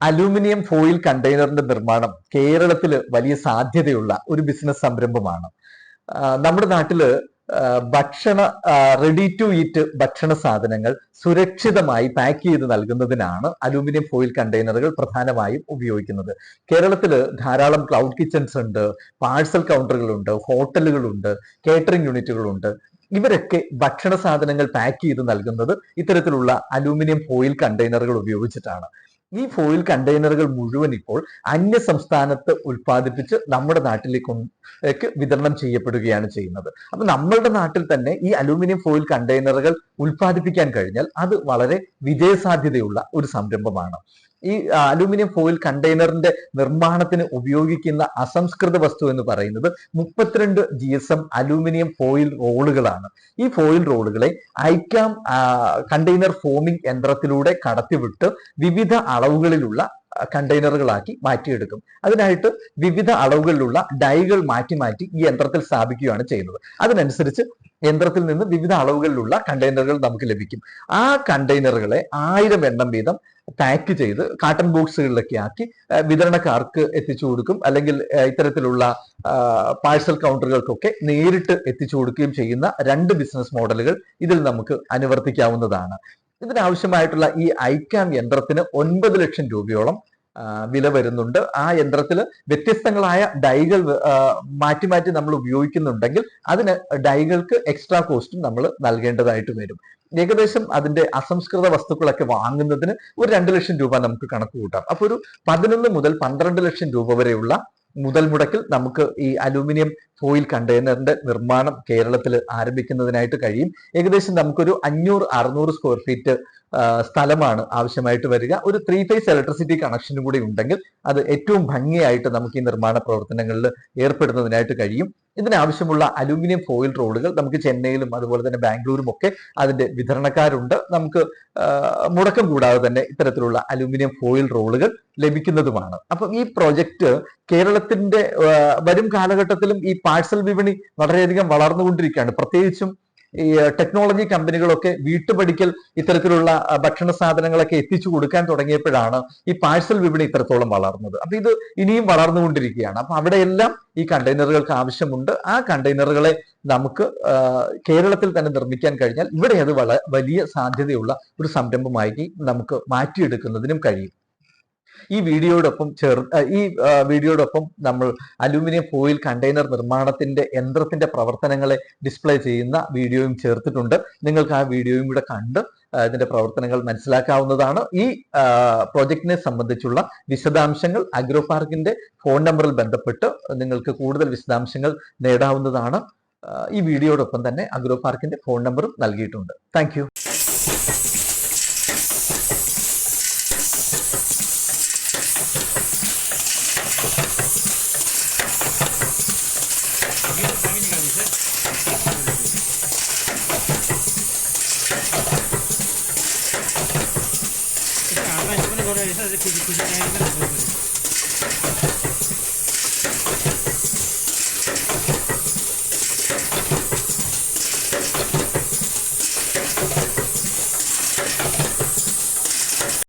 Aluminium foil കണ്ടെയ്നറിന്റെ നിർമ്മാണം കേരളത്തിൽ വലിയ സാധ്യതയുള്ള ഒരു ബിസിനസ് സംരംഭമാണ്. നമ്മുടെ നാട്ടിൽ ഭക്ഷണ റെഡി ടു ഈറ്റ് ഭക്ഷണ സാധനങ്ങൾ സുരക്ഷിതമായി പാക്ക് ചെയ്ത് നൽകുന്നതിനാണ് അലൂമിനിയം ഫോയിൽ കണ്ടെയ്നറുകൾ പ്രധാനമായും ഉപയോഗിക്കുന്നത്. കേരളത്തിൽ ധാരാളം ക്ലൗഡ് കിച്ചൺസ് ഉണ്ട് പാഴ്സൽ കൗണ്ടറുകളുണ്ട് ഹോട്ടലുകളുണ്ട് കേറ്ററിംഗ് യൂണിറ്റുകളുണ്ട് ഇവരൊക്കെ ഭക്ഷണ സാധനങ്ങൾ പാക്ക് ചെയ്ത് നൽകുന്നത് ഇത്തരത്തിലുള്ള അലൂമിനിയം ഫോയിൽ കണ്ടെയ്നറുകൾ ഉപയോഗിച്ചിട്ടാണ്. ഈ ഫോയിൽ കണ്ടെയ്നറുകൾ മുഴുവൻ ഇപ്പോൾ അന്യ സംസ്ഥാനത്ത് ഉൽപ്പാദിപ്പിച്ച് നമ്മുടെ നാട്ടിലേക്ക് വിതരണം ചെയ്യപ്പെടുകയാണ് ചെയ്യുന്നത്. അപ്പൊ നമ്മളുടെ നാട്ടിൽ തന്നെ ഈ അലൂമിനിയം ഫോയിൽ കണ്ടെയ്നറുകൾ ഉൽപ്പാദിപ്പിക്കാൻ കഴിഞ്ഞാൽ അത് വളരെ വിജയസാധ്യതയുള്ള ഒരു സംരംഭമാണ്. ഈ അലുമിനിയം ഫോയിൽ കണ്ടെയ്നറിന്റെ നിർമ്മാണത്തിന് ഉപയോഗിക്കുന്ന അസംസ്കൃത വസ്തു എന്ന് പറയുന്നത് മുപ്പത്തിരണ്ട് G S M aluminium foil റോളുകളാണ്. ഈ ഫോയിൽ റോളുകളെ ഐക്കാം കണ്ടെയ്നർ ഫോമിംഗ് യന്ത്രത്തിലൂടെ കടത്തിവിട്ട് വിവിധ അളവുകളിലുള്ള കണ്ടെയ്നറുകളാക്കി മാറ്റിയെടുക്കും. അതിനായിട്ട് വിവിധ അളവുകളിലുള്ള ഡൈകൾ മാറ്റി മാറ്റി ഈ യന്ത്രത്തിൽ സ്ഥാപിക്കുകയാണ് ചെയ്യുന്നത്. അതിനനുസരിച്ച് യന്ത്രത്തിൽ നിന്ന് വിവിധ അളവുകളിലുള്ള കണ്ടെയ്നറുകൾ നമുക്ക് ലഭിക്കും. ആ കണ്ടെയ്നറുകളെ ആയിരം എണ്ണം വീതം പാക്ക് ചെയ്ത് കാട്ടൺ ബോക്സുകളിലൊക്കെ ആക്കി വിതരണക്കാർക്ക് എത്തിച്ചു കൊടുക്കും. അല്ലെങ്കിൽ ഇത്തരത്തിലുള്ള പാഴ്സൽ കൗണ്ടറുകൾക്കൊക്കെ നേരിട്ട് എത്തിച്ചു കൊടുക്കുകയും ചെയ്യുന്ന രണ്ട് ബിസിനസ് മോഡലുകൾ ഇതിൽ നമുക്ക് അനുവർത്തിക്കാവുന്നതാണ്. ഇതിനാവശ്യമായിട്ടുള്ള ഈ ഐക്യാം യന്ത്രത്തിന് ഒൻപത് ലക്ഷം രൂപയോളം വില വരുന്നുണ്ട്. ആ യന്ത്രത്തിൽ വ്യത്യസ്തങ്ങളായ ഡൈകൾ മാറ്റി മാറ്റി നമ്മൾ ഉപയോഗിക്കുന്നുണ്ടെങ്കിൽ അതിന് ഡൈകൾക്ക് എക്സ്ട്രാ കോസ്റ്റും നമ്മൾ നൽകേണ്ടതായിട്ട് വരും. ഏകദേശം അതിന്റെ അസംസ്കൃത വസ്തുക്കളൊക്കെ വാങ്ങുന്നതിന് ഒരു രണ്ട് ലക്ഷം രൂപ നമുക്ക് കണക്ക് കൂട്ടാം. അപ്പൊ ഒരു പതിനൊന്ന് മുതൽ പന്ത്രണ്ട് ലക്ഷം രൂപ വരെയുള്ള മുതൽ മുടക്കിൽ നമുക്ക് ഈ അലൂമിനിയം ഫോയിൽ കണ്ടെയ്നറിന്റെ നിർമ്മാണം കേരളത്തിൽ ആരംഭിക്കുന്നതിനായിട്ട് കഴിയും. ഏകദേശം നമുക്കൊരു അഞ്ഞൂറ് അറുന്നൂറ് സ്ക്വയർ ഫീറ്റ് സ്ഥലമാണ് ആവശ്യമായിട്ട് വരിക. ഒരു ത്രീ ഫേസ് ഇലക്ട്രിസിറ്റി കണക്ഷനും കൂടി ഉണ്ടെങ്കിൽ അത് ഏറ്റവും ഭംഗിയായിട്ട് നമുക്ക് ഈ നിർമ്മാണ പ്രവർത്തനങ്ങളിൽ ഏർപ്പെടുന്നതിനായിട്ട് കഴിയും. ഇതിനാവശ്യമുള്ള അലൂമിനിയം ഫോയിൽ റോഡുകൾ നമുക്ക് ചെന്നൈയിലും അതുപോലെ തന്നെ ബാംഗ്ലൂരും ഒക്കെ അതിന്റെ വിതരണക്കാരുണ്ട്. നമുക്ക് മുടക്കം കൂടാതെ തന്നെ ഇത്തരത്തിലുള്ള അലൂമിനിയം ഫോയിൽ റോളുകൾ ലഭിക്കുന്നതുമാണ്. അപ്പം ഈ പ്രോജക്റ്റ് കേരളത്തിന്റെ വരും കാലഘട്ടത്തിലും ഈ പാഴ്സൽ വിപണി വളരെയധികം വളർന്നുകൊണ്ടിരിക്കുകയാണ്. പ്രത്യേകിച്ചും ഈ ടെക്നോളജി കമ്പനികളൊക്കെ വീട്ടുപടിക്കൽ ഇത്തരത്തിലുള്ള ഭക്ഷണ സാധനങ്ങളൊക്കെ എത്തിച്ചു കൊടുക്കാൻ തുടങ്ങിയപ്പോഴാണ് ഈ പാഴ്സൽ വിപണി ഇത്രത്തോളം വളർന്നത്. അപ്പൊ ഇത് ഇനിയും വളർന്നുകൊണ്ടിരിക്കുകയാണ്. അപ്പൊ അവിടെയെല്ലാം ഈ കണ്ടെയ്നറുകൾക്ക് ആവശ്യമുണ്ട്. ആ കണ്ടെയ്നറുകളെ നമുക്ക് കേരളത്തിൽ തന്നെ നിർമ്മിക്കാൻ കഴിഞ്ഞാൽ ഇവിടെ അത് വലിയ സാധ്യതയുള്ള ഒരു സംരംഭമായി നമുക്ക് മാറ്റിയെടുക്കുന്നതിനും കഴിയും. ഈ വീഡിയോടൊപ്പം ചേർ ഈ വീഡിയോടൊപ്പം നമ്മൾ അലൂമിനിയം ഫോയിൽ കണ്ടെയ്നർ നിർമ്മാണത്തിന്റെ യന്ത്രത്തിന്റെ പ്രവർത്തനങ്ങളെ ഡിസ്പ്ലേ ചെയ്യുന്ന വീഡിയോയും ചേർത്തിട്ടുണ്ട്. നിങ്ങൾക്ക് ആ വീഡിയോയും കൂടെ കണ്ട് ഇതിന്റെ പ്രവർത്തനങ്ങൾ മനസ്സിലാക്കാവുന്നതാണ്. ഈ പ്രോജക്റ്റിനെ സംബന്ധിച്ചുള്ള വിശദാംശങ്ങൾ അഗ്രോ പാർക്കിന്റെ ഫോൺ നമ്പറിൽ ബന്ധപ്പെട്ട് നിങ്ങൾക്ക് കൂടുതൽ വിശദാംശങ്ങൾ നേടാവുന്നതാണ്. ഈ വീഡിയോടൊപ്പം തന്നെ അഗ്രോ പാർക്കിന്റെ ഫോൺ നമ്പറും നൽകിയിട്ടുണ്ട്. താങ്ക് これでさっき1個100。